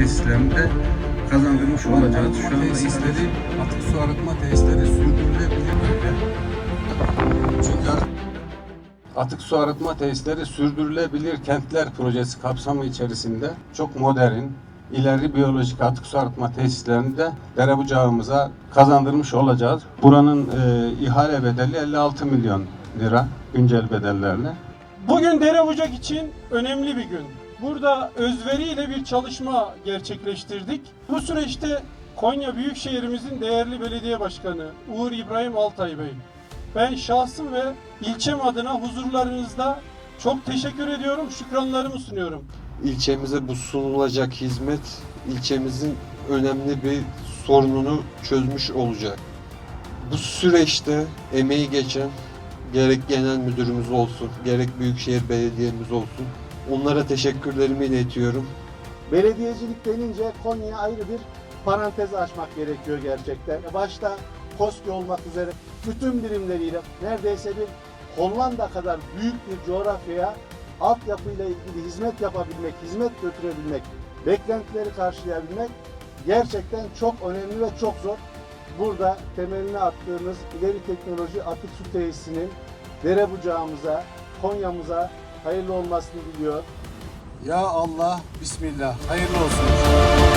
tesislerinde kazandırmış olacağız. Şu anda tesisleri, atık su arıtma tesisleri sürdürülebilir bölge. Çünkü atık su arıtma tesisleri sürdürülebilir kentler projesi kapsamı içerisinde çok modern, ileri biyolojik atık su arıtma tesislerini de Derebucağımıza kazandırmış olacağız. Buranın e, ihale bedeli 56 milyon lira güncel bedellerle. Bugün Derebucak için önemli bir gün. Burada özveriyle bir çalışma gerçekleştirdik. Bu süreçte Konya Büyükşehirimizin değerli belediye başkanı Uğur İbrahim Altay Bey. Ben şahsım ve ilçem adına huzurlarınızda çok teşekkür ediyorum, şükranlarımı sunuyorum. ilçemize bu sunulacak hizmet ilçemizin önemli bir sorununu çözmüş olacak. Bu süreçte emeği geçen gerek genel müdürümüz olsun, gerek büyükşehir belediyemiz olsun onlara teşekkürlerimi iletiyorum. Belediyecilik denince Konya'ya ayrı bir parantez açmak gerekiyor gerçekten. Başta KOSGE olmak üzere bütün birimleriyle neredeyse bir Hollanda kadar büyük bir coğrafyaya altyapıyla ilgili hizmet yapabilmek, hizmet götürebilmek, beklentileri karşılayabilmek gerçekten çok önemli ve çok zor. Burada temelini attığımız ileri teknoloji atık su tesisinin dere bucağımıza, Konya'mıza hayırlı olmasını diliyor. Ya Allah, Bismillah, hayırlı olsun.